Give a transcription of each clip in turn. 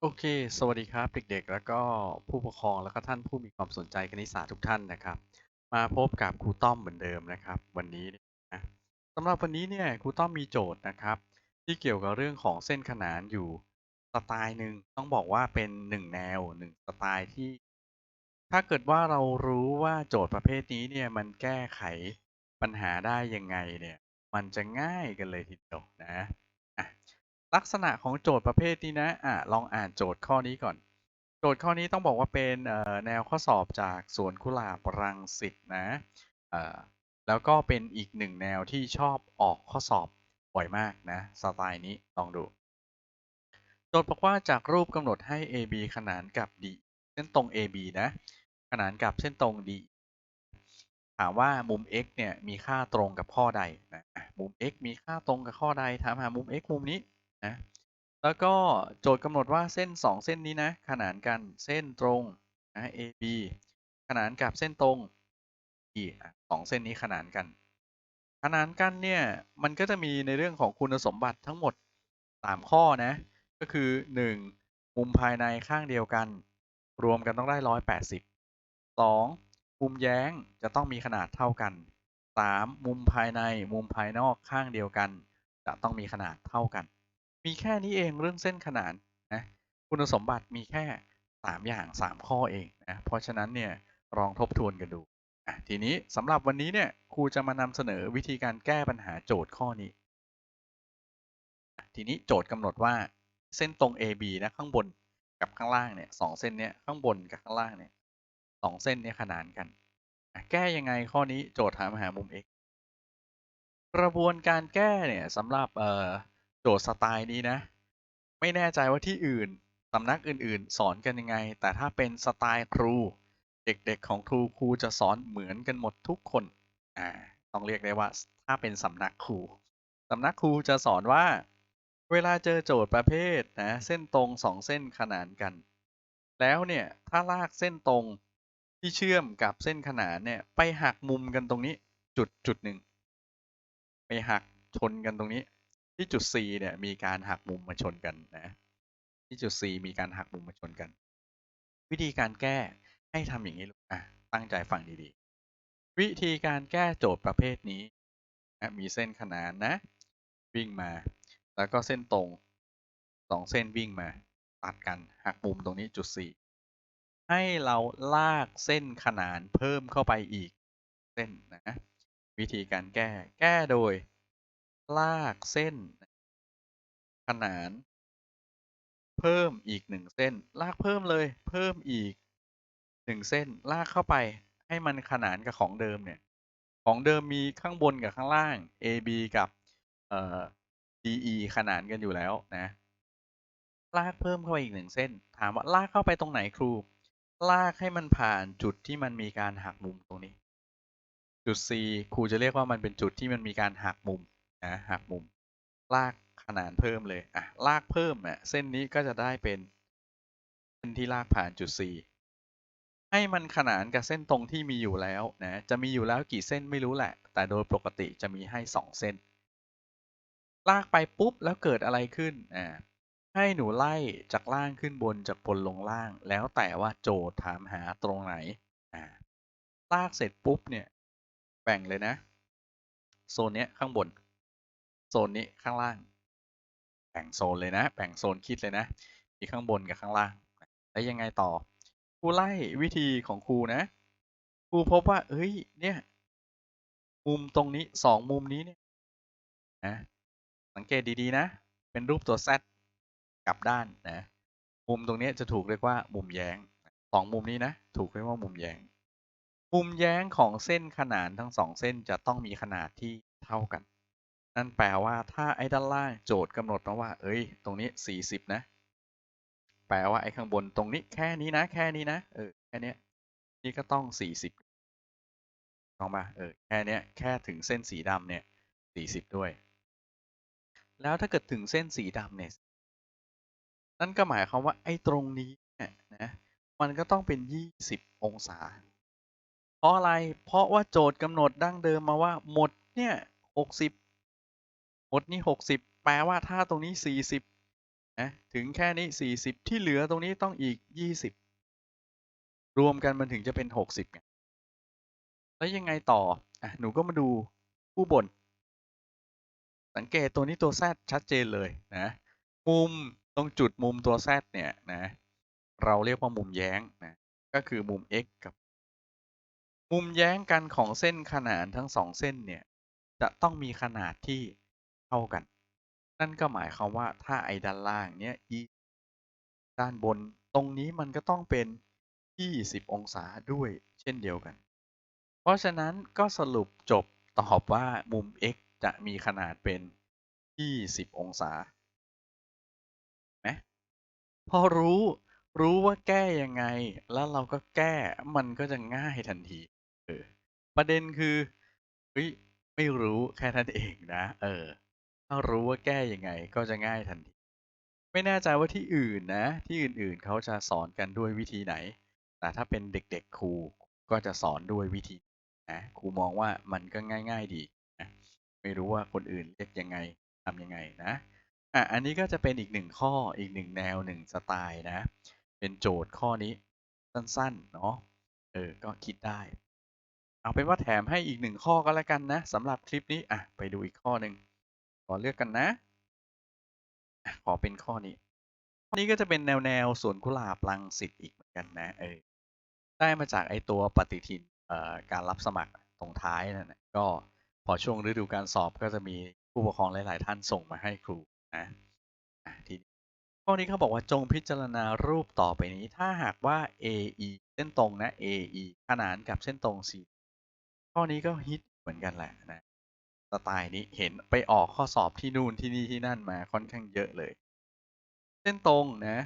โอเค สวัสดีครับ เด็กๆ แล้วก็ผู้ปกครองแล้วก็ท่านผู้มีความสนใจคณิตศาสตร์ทุกท่านนะครับ มาพบกับครูต้อมเหมือนเดิมนะครับ วันนี้นะสำหรับวันนี้เนี่ยครูต้อมมีโจทย์นะครับ ที่เกี่ยวกับเรื่องของเส้นขนานอยู่สไตล์หนึ่งต้องบอกว่าเป็นหนึ่งแนวหนึ่งสไตล์ที่ ถ้าเกิดว่าเรารู้ว่าโจทย์ประเภทนี้เนี่ยมันแก้ไขปัญหาได้ยังไงเนี่ยมันจะง่ายกันเลยทีเดียวนะ ลักษณะของโจทย์ประเภทนี้นะอะลองอ่านโจทย์ข้อนี้ก่อน โจทย์ข้อนี้ต้องบอกว่าเป็นแนวข้อสอบจากสวนกุหลาบรังสิตนะอ่อแล้วก็เป็นอีกหนึ่งแนวที่ชอบออกข้อสอบบ่อยมากนะสไตล์นี้ลองดู โจทย์บอกว่าจากรูปกำหนดให้ AB ขนานกับ D เส้นตรง AB นะ ขนานกับเส้นตรง D ถามว่ามุม x เนี่ยมีค่าตรงกับข้อใดนะอะมุม x มีค่าตรงกับข้อใดถามหามุม x มุมนี้ นะแล้วก็โจทย์กำหนดว่าเส้น 2 เส้นนี้นะขนานกันเส้นตรงนะ AB ขนานกับเส้นตรง E อะสองเส้นนี้ขนานกัน ขนานกันเนี่ยมันก็จะมีในเรื่องของคุณสมบัติทั้งหมด 3 ข้อนะ ก็คือ 1. มุมภายในข้างเดียวกัน รวมกันต้องได้ 180 2. มุมแย้งจะต้องมีขนาดเท่ากัน 3. มุมภายในมุมภายนอกข้างเดียวกัน จะต้องมีขนาดเท่ากัน มีแค่นี้เองเรื่องเส้นขนานนะคุณสมบัติมีแค่ 3 อย่าง 3 ข้อเองนะเพราะฉะนั้นเนี่ยลองทบทวนกันดูทีนี้สำหรับวันนี้เนี่ยครูจะมานำเสนอวิธีการแก้ปัญหาโจทย์ข้อนี้ ทีนี้โจทย์กำหนดว่าเส้นตรง AB นะข้างบนกับข้างล่างเนี่ยสองเส้นเนี้ยข้างบนกับข้างล่างเนี่ยสองเส้นเนี้ยขนานกัน แก้ยังไงข้อนี้โจทย์ถามหามุม x กระบวนการแก้เนี่ยสำหรับเอ่อ โจทย์สไตล์นี้นะ ไม่แน่ใจว่าที่อื่นสำนักอื่นๆ สอนกันยังไง แต่ถ้าเป็นสไตล์ครู เด็กๆของครูครูจะสอนเหมือนกันหมดทุกคนอ่าต้องเรียกได้ว่าถ้าเป็นสำนักครูสำนักครูจะสอนว่า เวลาเจอโจทย์ประเภทนะเส้นตรงสองเส้นขนานกัน แล้วเนี่ยถ้าลากเส้นตรงที่เชื่อมกับเส้นขนานเนี่ยไปหักมุมกันตรงนี้จุดจุดหนึ่งไปหักชนกันตรงนี้ ที่จุด C เนี่ยมีการหักมุมมาชนกันนะที่จุด C มีการหักมุมมาชนกัน วิธีการแก้ให้ทำอย่างนี้ลูกอะตั้งใจฟังดีๆ วิธีการแก้โจทย์ประเภทนี้นะมีเส้นขนานนะ วิ่งมา แล้วก็เส้นตรงสองเส้นวิ่งมา ตัดกันหักมุมตรงนี้จุด C ให้เราลากเส้นขนานเพิ่มเข้าไปอีกเส้นนะ วิธีการแก้แก้โดย ลากเส้น ขนาน เพิ่มอีกหนึ่งเส้น ลากเพิ่มเลย เพิ่มอีกหนึ่งเส้น ลากเข้าไปให้มันขนานกับของเดิมเนี่ย ของเดิมมีข้างบนกับข้างล่าง AB กับเอ่อ DE ขนานกันอยู่แล้วนะ ลากเพิ่มเข้าไปอีกหนึ่งเส้น ถามว่าลากเข้าไปตรงไหนครู ลากให้มันผ่านจุดที่มันมีการหักมุมตรงนี้ จุด C ครูจะเรียกว่ามันเป็นจุดที่มันมีการหักมุม นะหักมุมลากขนานเพิ่มเลยอะลากเพิ่มอะเส้นนี้ก็จะได้เป็นเส้นที่ลากผ่านจุด C ให้มันขนานกับเส้นตรงที่มีอยู่แล้วนะจะมีอยู่แล้วกี่เส้นไม่รู้แหละ แต่โดยปกติจะมีให้สองเส้น ลากไปปุ๊บแล้วเกิดอะไรขึ้นอ่าให้หนูไล่จากล่างขึ้นบนจากบนลงล่าง แล้วแต่ว่าโจทย์ถามหาตรงไหนอ่าลากเสร็จปุ๊บเนี่ยแบ่งเลยนะ โซนเนี้ยข้างบน โซนนี้ข้างล่าง แบ่งโซนเลยนะ แบ่งโซนคิดเลยนะ มีข้างบนกับข้างล่าง แล้วยังไงต่อ ครูไล่วิธีของครูนะ ครูพบว่าเอ้ย เนี่ย มุมตรงนี้สองมุมนี้เนี่ยนะ สังเกตดีๆนะ เป็นรูปตัว Z กลับด้านนะ มุมตรงนี้จะถูกเรียกว่ามุมแย้งสองมุมนี้นะ ถูกเรียกว่ามุมแย้ง มุมแย้งของเส้นขนานทั้งสองเส้นจะต้องมีขนาดที่เท่ากัน นั่นแปลว่าถ้าไอ้ด้านล่างโจทย์กำหนดมาว่า เอ้ย ตรงนี้ 40 นะ แปลว่าไอ้ข้างบนตรงนี้แค่นี้นะ แค่นี้นะ เออ แค่เนี้ยนี่ก็ต้อง 40ลองมา เออ แค่นี้แค่ถึงเส้นสีดำเนี่ย 40 ด้วย แล้วถ้าเกิดถึงเส้นสีดำเนี่ย นั่นก็หมายความว่าไอ้ตรงนี้เนี่ยนะ มันก็ต้องเป็น 20 องศา เพราะอะไร เพราะว่าโจทย์กำหนดดั้งเดิมมาว่าหมดเนี่ย 60 หมดนี่60 แปลว่าถ้าตรงนี้ 40นะถึงแค่นี้สี่สิบที่เหลือตรงนี้ต้องอีกยี่สิบรวมกันมันถึงจะเป็นหกสิบไงแล้วยังไงต่ออะหนูก็มาดูผู้บน สังเกตตัวนี้ตัว z ชัดเจนเลยนะ มุมตรงจุดมุมตัว z เนี่ยนะ เราเรียกว่ามุมแย้งนะ ก็คือมุม x กับ มุมแย้งกันของเส้นขนานทั้งสองเส้นเนี่ย จะต้องมีขนาดที่ เท่ากัน นั่นก็หมายความว่าถ้าไอ้ด้านล่างเนี่ยอีด้านบนตรงนี้มันก็ต้องเป็น 20 องศาด้วยเช่นเดียวกัน เพราะฉะนั้นก็สรุปจบตอบว่ามุม x จะมีขนาดเป็น 20 องศาไหมพอรู้รู้ว่าแก้ยังไง แล้วเราก็แก้มันก็จะง่ายทันที เออ ประเด็นคือเฮ้ยไม่รู้แค่นั้นเองนะ เออ ถ้ารู้ว่าแก้ยังไงก็จะง่ายทันที ไม่แน่ใจว่าที่อื่นนะ ที่อื่นๆเขาจะสอนกันด้วยวิธีไหน แต่ถ้าเป็นเด็กๆครูก็จะสอนด้วยวิธีนะครูมองว่ามันก็ง่าย ๆดีนะไม่รู้ว่าคนอื่นเรียกยังไงทำยังไงนะอะอันนี้ก็จะเป็นอีกหนึ่งข้ออีกหนึ่งแนวหนึ่งสไตล์นะ เป็นโจทย์ข้อนี้สั้นๆเนาะเออก็คิดได้ เอาเป็นว่าแถมให้อีกหนึ่งข้อก็แล้วกันนะสำหรับคลิปนี้อะไปดูอีกข้อหนึ่ง ขอเลือกกันนะ ขอเป็นข้อนี้ ข้อนี้ก็จะเป็นแนวแนวสวนกุหลาบลังสิตอีกเหมือนกันนะ เออ ได้มาจากไอตัวปฏิทินเอ่อการรับสมัครตรงท้ายนั่นนะก็พอช่วงฤดูการสอบก็จะมีผู้ปกครองหลาย ๆ ท่านส่งมาให้ครูนะอะทีนี้ข้อนี้เขาบอกว่าจงพิจารณารูปต่อไปนี้ ถ้าหากว่า AE เส้นตรงนะ AE ขนานกับเส้นตรง C ข้อนี้ก็ฮิตเหมือนกันแหละนะ สไตล์นี้เห็นไปออกข้อสอบที่นู่นที่นี่ที่นั่นมาค่อนข้างเยอะเลย เส้นตรงนะ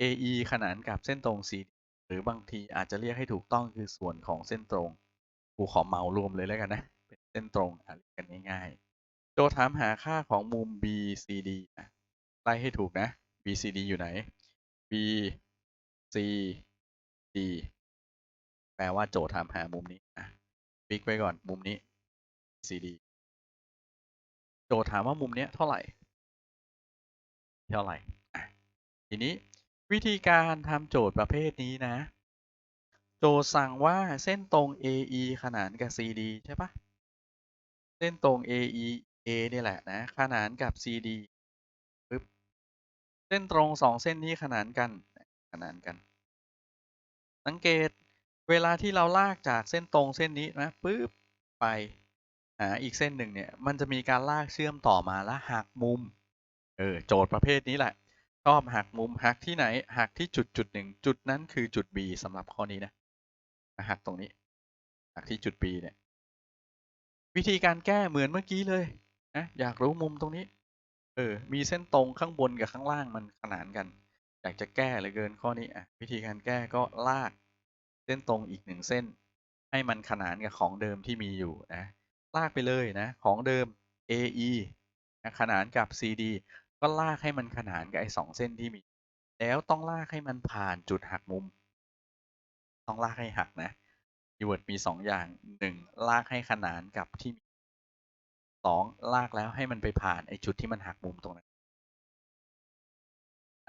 AE ขนานกับเส้นตรง CD หรือบางทีอาจจะเรียกให้ถูกต้องคือส่วนของเส้นตรงกูขอเมารวมเลยแล้วกันนะ เป็นเส้นตรงอะเรียกกันง่ายๆโจทย์ถามหาค่าของมุม BCD อะไล่ให้ถูกนะ BCD อยู่ไหน BCD แปลว่าโจทย์ถามหามุมนี้อะปิ๊กไว้ก่อนมุมนี้ CD โจทย์ถามว่ามุมเนี้ยเท่าไหร่ เท่าไหร่ ทีนี้วิธีการทำโจทย์ประเภทนี้นะ โจทย์สั่งว่าเส้นตรง AE ขนานกับ CD ใช่ปะเส้นตรง AE A นี่แหละนะ ขนานกับ CD ปึ๊บ เส้นตรงสองเส้นนี้ขนานกัน ขนานกัน สังเกตเวลาที่เราลากจากเส้นตรงเส้นนี้นะปึ๊บไป หาอีกเส้นหนึ่งเนี่ยมันจะมีการลากเชื่อมต่อมาแล้วหักมุมเออโจทย์ประเภทนี้แหละชอบหักมุมหักที่ไหนหักที่จุดจุดหนึ่งจุดนั้นคือจุด B สำหรับข้อนี้นะหักตรงนี้หักที่จุด B เนี่ยวิธีการแก้เหมือนเมื่อกี้เลยนะอยากรู้มุมตรงนี้เออมีเส้นตรงข้างบนกับข้างล่างมันขนานกันอยากจะแก้เหลือเกินข้อนี้อะวิธีการแก้ก็ลากเส้นตรงอีกหนึ่งเส้น ให้มันขนานกับของเดิมที่มีอยู่นะ ลากไปเลยนะของเดิม AE นะขนานกับ CD ก็ลากให้มันขนานกับไอ้สองเส้นที่มี แล้วต้องลากให้มันผ่านจุดหักมุม ต้องลากให้หักนะคีย์เวิร์ดมีสองอย่างหนึ่งลากให้ขนานกับที่มีสองลากแล้วให้มันไปผ่านไอ้จุดที่มันหักมุมตรงนั้น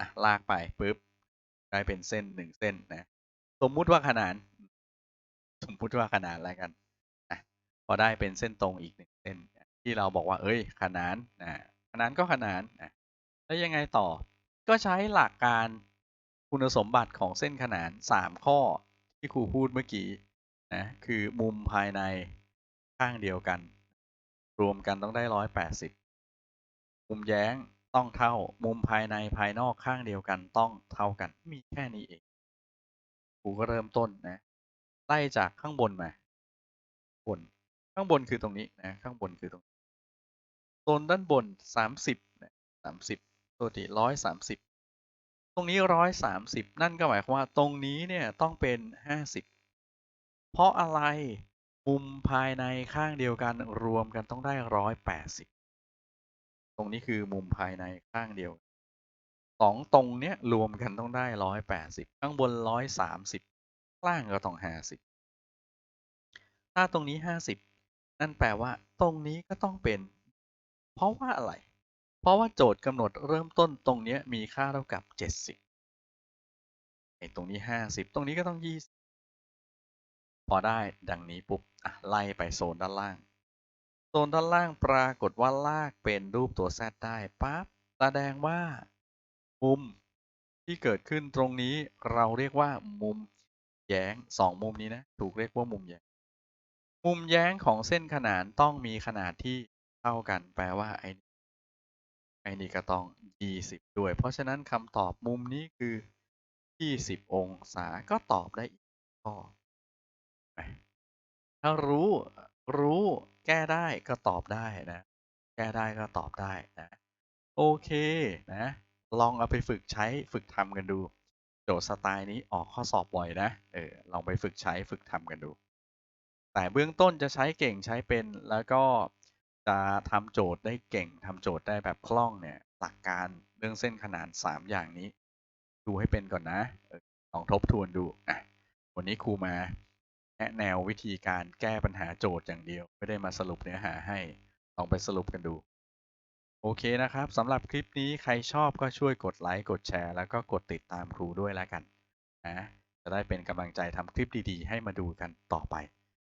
อะลากไปปุ๊บได้เป็นเส้นหนึ่งเส้นนะ สมมุติว่าขนาน สมมุติว่าขนานอะไรกัน พอได้เป็นเส้นตรงอีกหนึ่งเส้นที่เราบอกว่า เอ้ย ขนานอะขนานก็ขนานอะแล้วยังไงต่อ ก็ใช้หลักการคุณสมบัติของเส้นขนานสามข้อที่ครูพูดเมื่อกี้นะคือมุมภายในข้างเดียวกัน รวมกันต้องได้ร้อยแปดสิบมุมแย้งต้องเท่า มุมภายในภายนอกข้างเดียวกันต้องเท่ากันมีแค่นี้เองครูก็เริ่มต้นนะไล่จากข้างบนมาบน ข้างบนคือตรงนี้นะข้างบนคือตรงโซนด้านบนสามสิบนะสามสิบตัวที่ร้อยสามสิบตรงนี้ร้อยสามสิบนั่นก็หมายความว่าตรงนี้เนี่ยต้องเป็นห้าสิบเพราะอะไรมุมภายในข้างเดียวกันรวมกันต้องได้ร้อยแปดสิบตรงนี้คือมุมภายในข้างเดียวสองตรงเนี้ยรวมกันต้องได้ร้อยแปดสิบข้างบนร้อยสามสิบล่างก็ต้องห้าสิบถ้าตรงนี้ห้าสิบ นั่นแปลว่า ตรงนี้ก็ต้องเป็น เพราะว่าอะไร เพราะว่าโจทย์กำหนดเริ่มต้นตรงนี้มีค่าเท่ากับ 70ไอ้ตรงนี้ 50 ตรงนี้ก็ต้อง 20 พอได้ดังนี้ปุ๊บอะไล่ไปโซนด้านล่าง โซนด้านล่างปรากฏว่าลากเป็นรูปตัว Z ได้ปั๊บแสดงว่า มุมที่เกิดขึ้นตรงนี้เราเรียกว่ามุมแย้งสองมุมนี้นะ ถูกเรียกว่ามุมแย้ง มุมแย้งของเส้นขนานต้องมีขนาดที่เท่ากัน แปลว่าไอ้ไอ้นี่ก็ต้อง 20 ด้วย เพราะฉะนั้นคำตอบมุมนี้คือ 20 องศาก็ตอบได้อีกข้อถ้ารู้รู้แก้ได้ก็ตอบได้นะ แก้ได้ก็ตอบได้นะ โอเคนะ ลองเอาไปฝึกใช้ฝึกทำกันดู โจทย์สไตล์นี้ออกข้อสอบบ่อยนะ เออ ลองไปฝึกใช้ฝึกทำกันดู แต่เบื้องต้นจะใช้เก่งใช้เป็น แล้วก็จะทำโจทย์ได้เก่งทำโจทย์ได้แบบคล่องเนี่ย หลักการเรื่องเส้นขนาน 3 อย่างนี้ ดูให้เป็นก่อนนะลองทบทวนดูอะวันนี้ครูมาแนะแนววิธีการแก้ปัญหาโจทย์อย่างเดียว ไม่ได้มาสรุปเนื้อหาให้ ลองไปสรุปกันดู โอเคนะครับสำหรับคลิปนี้ใครชอบก็ช่วยกดไลค์กดแชร์ แล้วก็กดติดตามครูด้วยแล้วกันนะจะได้เป็นกำลังใจทำคลิปดีๆ ให้มาดูกันต่อไป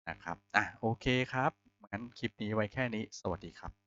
นะครับ อะ โอเคครับ งั้นคลิปนี้ไว้แค่นี้ สวัสดีครับ